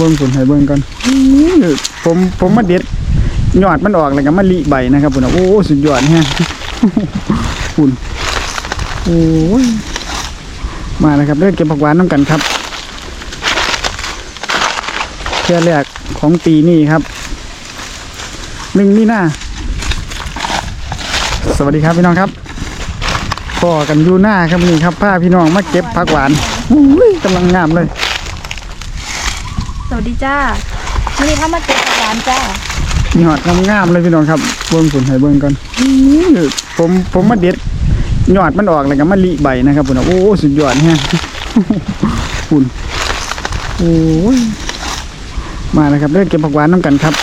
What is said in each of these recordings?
เบิ่งผลให้เบิ่งกันผมผมมาเด็ดยอดมันออกแล้วก็มาลิใบนะครับพุ่นน่ะโอ้สุดยอดฮะพุ่นโอ้ยมานะครับเล่นเก็บผักหวานน้ำกันครับเที่ยแรกของปีนี้ครับหนึ่งนี่หน้าสวัสดีครับพี่น้องครับพ่อกันอยู่หน้าครับนี่ครับพาพี่น้องมาเก็บผักหวานอุ้ยกำลังงามเลย สวัสดีจ้าวันนี้ถ้ามาเก็บผักหวานจ้ามีหอดงามๆเลยพี่น้องครับเบิ่งผลให้เบิ่งกันผมผมมาเด็ดยอดมันออกแล้วก็มาลิใบนะครับพุ่นน่ะโอ้สุดยอดแฮะพุ่นโอ้ยมานะครับเล่นเก็บผักหวานน้ำกันครับ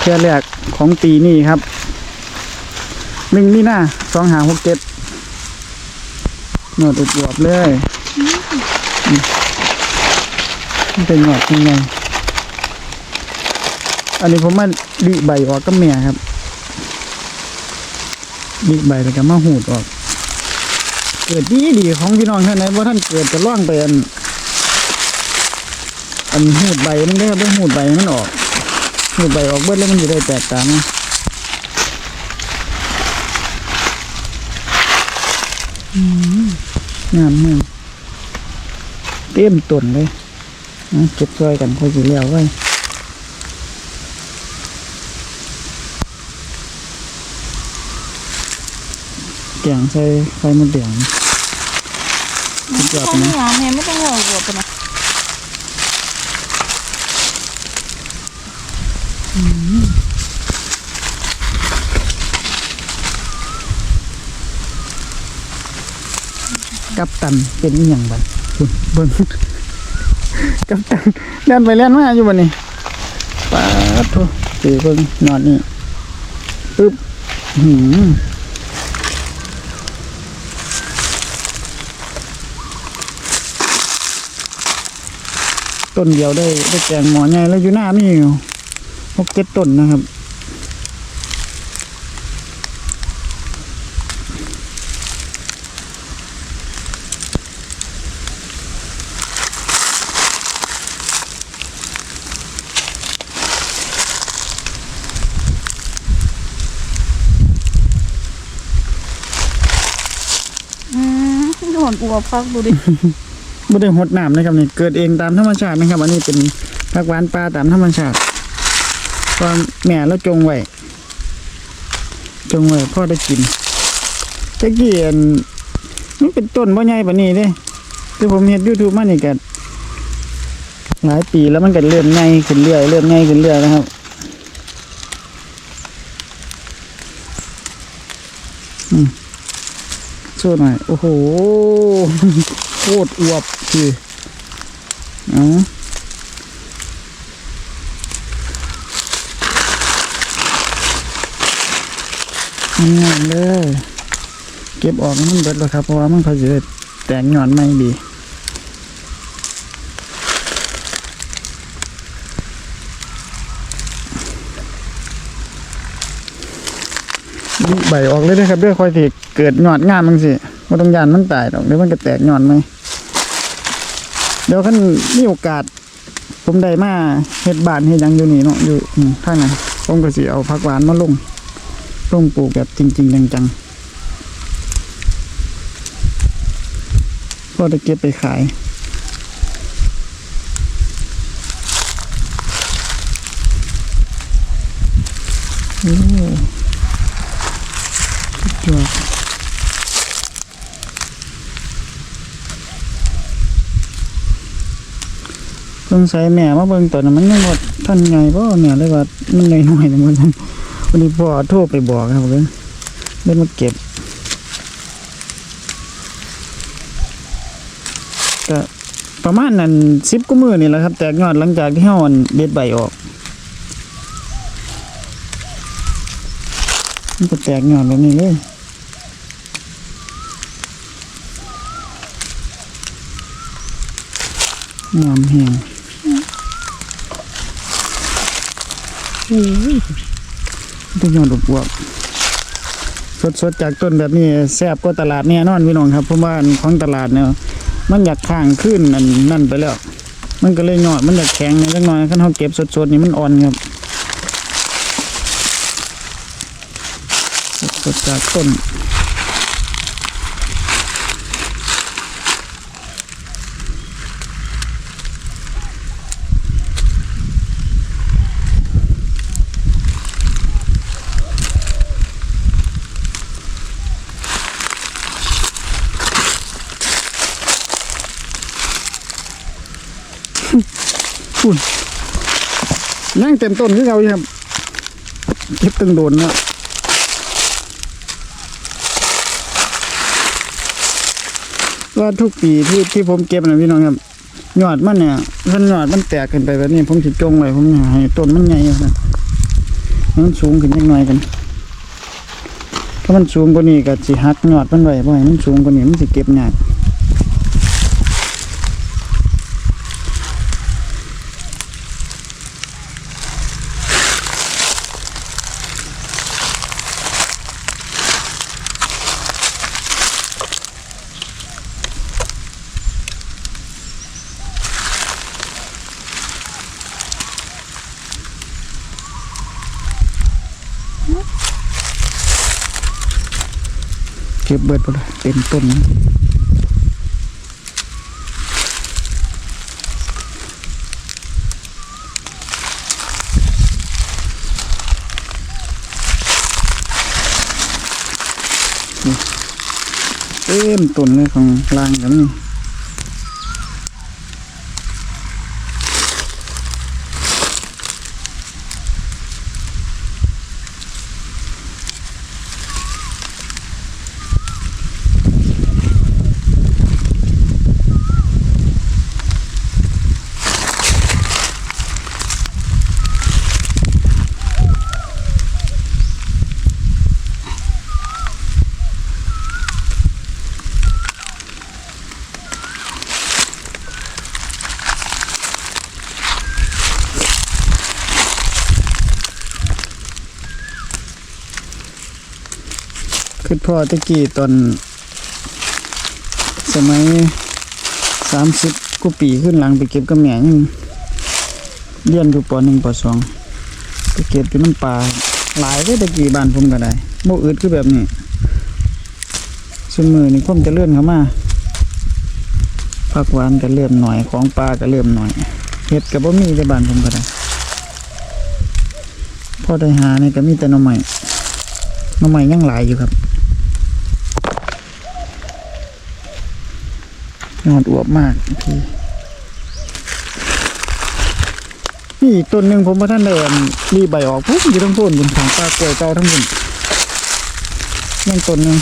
เที่ยแรกของปีนี้ครับหนึ่งนี่นาสองหาหกเจ็ดหนวดอวบเลย มันเป็นหนวดยังไงอันนี้ผมมาดิใบออกก็เมียครับดิใบแล้วก็มาหูดออก เกิดดีดีของพี่น้องท่านไหนว่าท่านเกิดจะล่องไปอันอันหูดใบมันได้ครับต้หูดใบมันออกหูดใบออกเบิ้ลแล้วมันจะได้แตกต่างนะอืมงามงามเต็มต้นเลย เก็บช่วยกันค่อยสิเลี้ยวไว้แกงใส่ไฟมดแดงสุดยอดข้าวนะเหนียวแม่ไม่ต้องหัวหัวปะนะกับตันเป็นอหย่างบัดคุณเบิ่ง กับตันเล่นไปเล่นมาอยู่บนนี้ปาดโถตีเบิ่งนอนนี่ปึ๊บหืมต้นเดียวได้ได้แกงหมอใหญ่แล้วอยู่หน้ามีอยู่หกเจ็ดต้นนะครับ อื มโดนปูพักดูดิไม่ได้หดน้ำนะครับนี่เกิดเองตามธรรมชาตินะครับ อันนี้เป็นผักหวานปลาตามธรรมชาติความแม่แล้วจงไว้จงไว้พ่อได้กินตะกี้อันมันเป็นต้นบ่ใหญ่ปานนี้เด้ที่ผมเห็นยูทูบมานี่กันหลายปีแล้วมันก็เริ่มใหญ่ขึ้นเรื่อยเริ่มใหญ่ขึ้นเรื่อยนะครับ อืม ชว์หน่อย โอ้โหโคตรอวบคืออ๋อางานเลย เก็บออกมันเบิดแล้วครับ เพราะว่ามันเขาจะแตกหย่อนไม่ดี ใบออกเลยเด้อครับเด้วยคอยที่เกิดหยอดงามมังสิว่าต้องยานมันตายดอกเดี๋ยวมันก็แตกหยอดไหมเดี๋ยวคันมีโอกาส ผมได้มาเฮ็ดบ้านเฮ็ดยังอยู่นี่เนาะอยู่ข้างนั้นผมก็สิเอาผักหวานมาลงลงปลูกแบบจริง ๆ จังๆก็จะเก็บไปขายโอ้ ดอดเพิ่งใส่แม่มาเบิ่งตอนนั้นมันยังว่าท่านไงบ่แม่เลยว่ามันน้อยๆแต่มันวันนี้พ่อโทรไปบอกครับเลยได้มาเก็บก็ประมาณนั้นสิบกว่ามือนี่แหละครับ แตกยอดหลังจากที่เฮาอันเด็ดใบออกมันก็แตกยอนแบบนี้เลย งามแหงต้องหย่อนอวบๆสดๆจากต้นแบบนี้แซ่บกว่าตลาดแน่นอนพี่น้องครับเพราะว่าของตลาดเนี่ยมันอยากข้างขึ้นนั่นนั่นไปแล้ว มันก็เลยหยอดมันอยากแข็งนิดหน่อยขั้นเขาเก็บสดๆนี่มันอ่อนครับสดๆจากต้น คุณนั่งเต็มต้นคือเราอยู่ครับเก็บตึงโดนนะว่าทุกปีที่ที่ผมเก็บนะพี่น้องครับยอดมันเนี่ยมันยอดมันแตกขึ้นไปแบบนี้ ผมสิจงไว้ผมให้ต้นมันใหญ่ครับมันสูงขึ้นนิดหน่อยกันถ้ามันสูงกว่านี้ก็สิหักยอดมันไว้บ่ให้มันสูงกว่านี้มันสิเก็บยาก ก็บเบิดไปเลยเป็นต้นเต็มต้นเลยของลางกันนี่ คือพ่อตะกี้ตอน สมัยสามสิบกว่าปีขึ้นหลังไปเก็บกับแม่งเรียนอยู่ปหนึ่งปอสองไปเก็บอยู่น้ำปลาหลายเลยตะกี้บ้านผมก็ได้โมอืดคือแบบนี้ส่วนมือนี่ผมจะเลื่อนเข้ามาผักหวานก็เริ่มหน่อยของปลาก็เริ่มหน่อยเห็ดกับบ่มีในบ้านผมก็ได้พอได้หาเนี่ยก็มีแต่หน่อไม้หน่อไม้ยังหลายอยู่ครับ ยอดอวบมากพี่นี่อีกต้นหนึ่งผมว่าท่านเดินรีใบออกปุ๊บอยู่ทั้งต้นบนของปลากล้วยเก่าทั้งหมดนั่นต้นหนึ่ง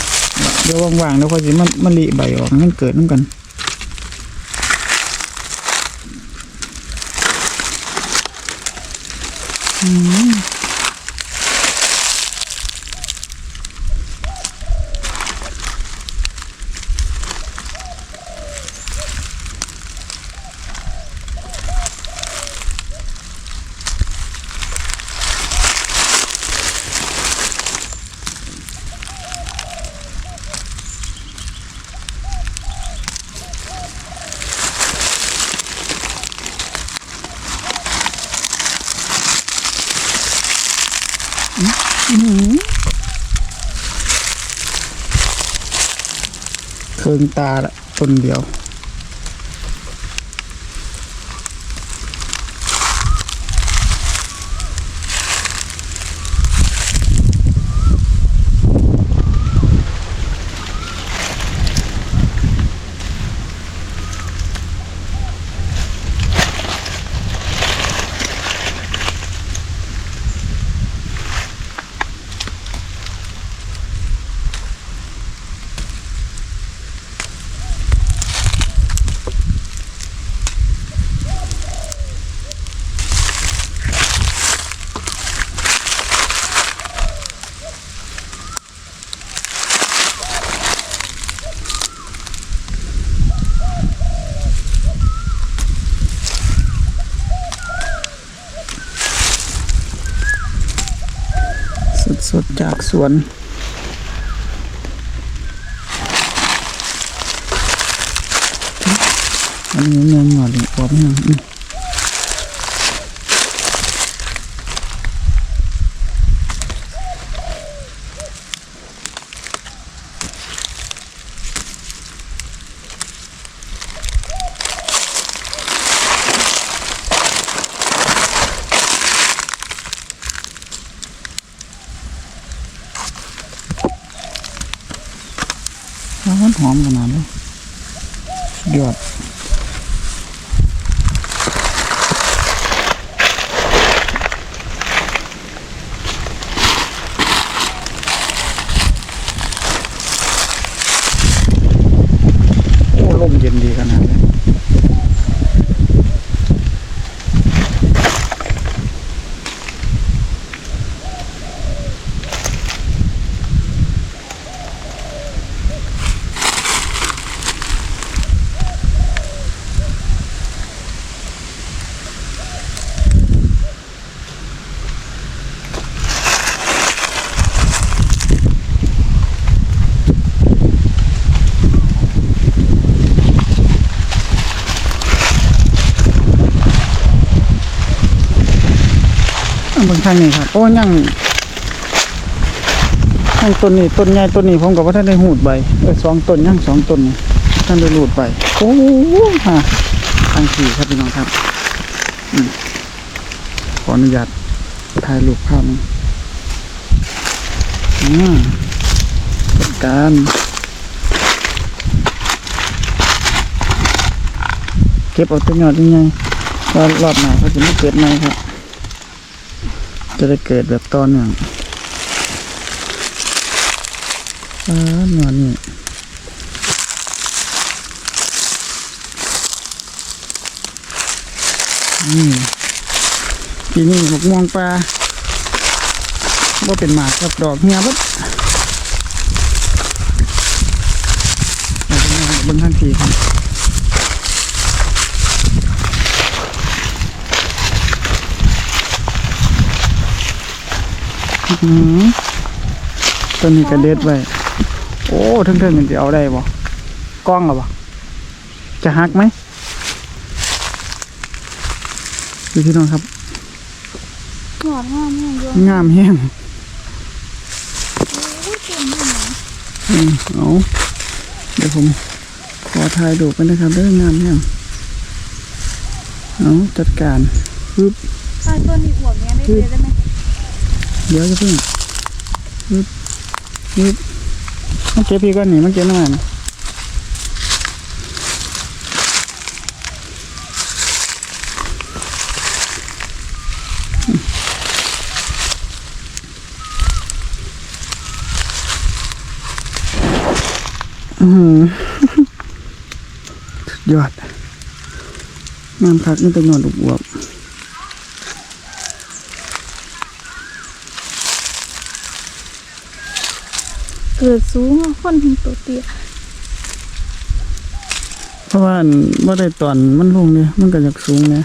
เดี๋ยวว่างๆแล้วค่อยสิมันมันรีใบออกมันเกิดน้ำกันอืมเคือ งตาละต้นเดียว สดๆจากสวนอันนี้เนื้อหงอดอีกปอบยัง อมหอมขนาดนี้ยอดโอ้ลมเย็นดีขนาดนี้ ทางนี่ครับ โอ้ยังยังต้นนี้ต้นใหญ่ต้นนี้ผมกับว่าท่านได้หูดใบเออสองต้นยังสองต้นนี่ท่านได้หูดใบโอ้ฮะทางสี่ครับพี่น้องครับขออนุญาตถ่ายรูปภาพนี้อ่าการเก็บเอาตัวยอดยังไงรอบหน้าเขาจะไม่เกิดไหมครับ จะได้เกิดแบบต่อเนื่องอ่าหนอนนี่นี่ปีนี้หกม่วงปลาว่าเป็นหมากกับดอกเฮียบเอาไปเอาเบนข้างทีครับ อื้อหือต้นนี้กระเด็ดไว้โอ้เทิงๆมันจะเอาได้บ่กล้องหรอบ่จะหักไหมดูพี่น้องครับหอดห้ามแห้งด้วยงามแห้งโอ้ยเก่งมากนะอืมเอาเดี๋ยวผมขอถ่ายดูกันนะครับเรื่องงามแห้งเอาจัดการปึ๊บถ้าต้นนี้อวบเนี้ยได้เลยได้ไหม เดี๋ยวจะพิ่งปึ๊บปึ๊บมาเก็บพี่ก่อนนี่มาเก็บน้ำมันอืมยอดงามคักนี่เป็นหนอนอวบเกิดสูงอะคนถึงตัวเตี้ยเพราะว่าเมื่อได้ตอนมันลงเนี่ยมันก็อยากสูงเนี่ย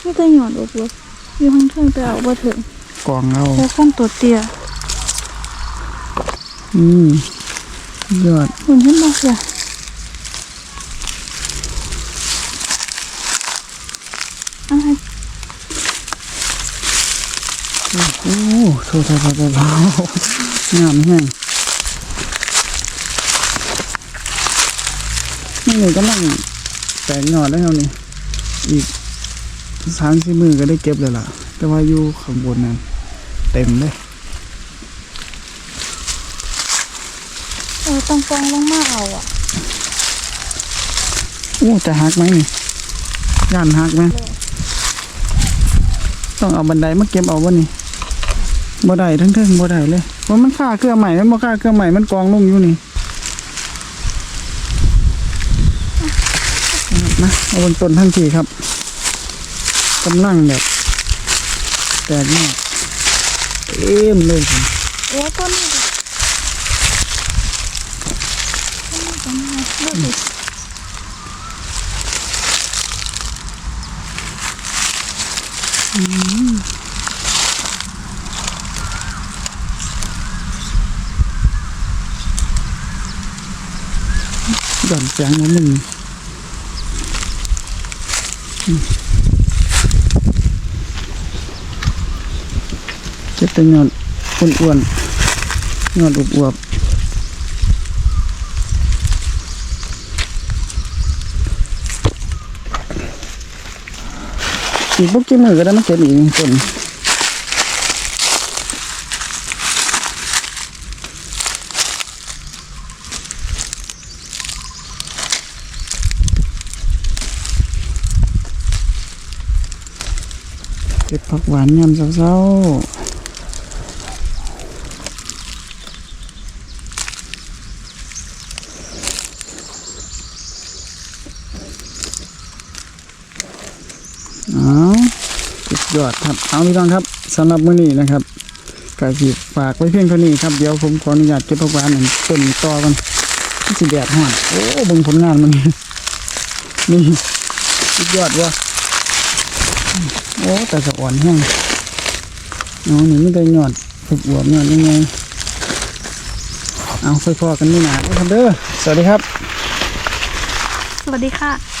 ไม่ได้หยอดอวบอวบอยู่ข้างเทิงแต่เอาบ่ถึงกองเอาแต่คนตัวเตี้ยอืมยอดเหมือนขึ้นมาเสียอะไร โอ้โถโถโถโถโถงามแห้งนี่กำลังแตกยอดแล้วนี่อีกสามสี่มือก็ได้เก็บเลยล่ะ แต่ว่าอยู่ข้างบนนั้นเต็มเลยเออต้องฟองลงมาเอาอะโอ้จะหักไหมนี่ย่านหักไหมต้องเอาบันไดมาเก็บเอาวะนี่ บ่ได้ทั้งเทิงบ่ได้เลยเพราะมันค่าเครื่องใหม่มันบ่ค่าเครื่องใหม่มันกองลงอยู่นี่นะเอาบนต้นทั้งทีครับกำลังแบบแตกมากเอ็มเลยครับโอ้ต้นนี้ต้นนี้ต้นนี้ดูสิ หย่อนแสงมามึงอืมเก็บแต่ยอดอ้วนๆยอดอวบๆอีกพวกกี่มือก็ได้มาเก็บอีกนี่ต้น เก็บผักหวานยำเศร้าเอาสุดยอดครับ เอาพี่น้องครับสำหรับมื้อนี้นะครับกาสิฝากไว้เพียงเท่านี้ครับ เดี๋ยวผมขออนุญาตเก็บผักหวานหนึ่งต้นต่อกันสิแดดห่อนโอ้บิ่งผลงานมันนี่สุดยอดว่ะ โอ้แต่สะอ่อนแห้งน้องนี่ไม่ได้หยอดฝึกบวบหยอดยังไงเอาค่อยๆกันนี่หนาท่านเด้อสวัสดีครับ สวัสดีค่ะ